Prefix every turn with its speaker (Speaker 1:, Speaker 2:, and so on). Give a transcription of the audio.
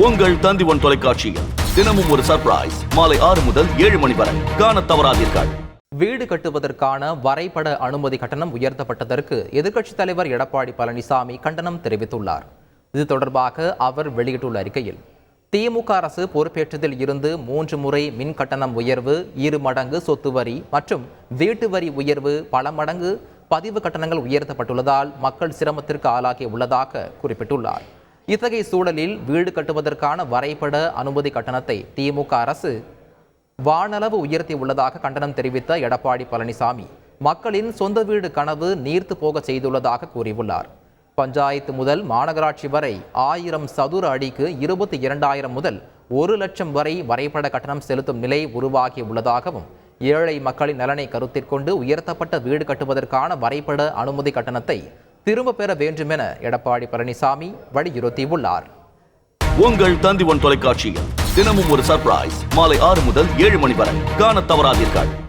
Speaker 1: உங்கள் தந்திவன் தொலைக்காட்சியில் தினமும் ஒரு சர்ப்ரைஸ் மாலை ஆறு முதல் ஏழு மணி வரை. காண தவறாதீர்கள்.
Speaker 2: வீடு கட்டுவதற்கான வரைபட அனுமதி கட்டணம் உயர்த்தப்பட்டதற்கு எதிர்க்கட்சித் தலைவர் எடப்பாடி பழனிசாமி கண்டனம் தெரிவித்துள்ளார். இது தொடர்பாக அவர் வெளியிட்டுள்ள அறிக்கையில் திமுக அரசு பொறுப்பேற்றதில் இருந்து மூன்று முறை மின் கட்டணம் உயர்வு இரு மடங்கு சொத்து வரி மற்றும் வீட்டு வரி உயர்வு பல மடங்கு பதிவு கட்டணங்கள் உயர்த்தப்பட்டுள்ளதால் மக்கள் சிரமத்திற்கு ஆளாகி உள்ளதாக குறிப்பிட்டுள்ளார். இத்தகைய சூழலில் வீடு கட்டுவதற்கான வரைபட அனுமதி கட்டணத்தை திமுக அரசு வானளவு உயர்த்தி உள்ளதாக கண்டனம் தெரிவித்த எடப்பாடி பழனிசாமி மக்களின் சொந்த வீடு கனவு நீர்த்து போக செய்துள்ளதாக கூறியுள்ளார். பஞ்சாயத்து முதல் மாநகராட்சி வரை ஆயிரம் சதுர அடிக்கு இருபத்தி இரண்டாயிரம் முதல் ஒரு லட்சம் வரை வரைபட கட்டணம் செலுத்தும் நிலை உருவாகி உள்ளதாகவும் ஏழை மக்களின் நலனை கருத்திற்கொண்டு உயர்த்தப்பட்ட வீடு கட்டுவதற்கான வரைபட அனுமதி கட்டணத்தை திரும்ப பெற வேண்டுமென எடப்பாடி பழனிசாமி வலியுறுத்தியுள்ளார்.
Speaker 1: உங்கள் தந்தி ஒன் தொலைக்காட்சியில் தினமும் ஒரு சர்ப்ரைஸ் மாலை ஆறு முதல் ஏழு மணி வரை. காண தவறாதீர்கள்.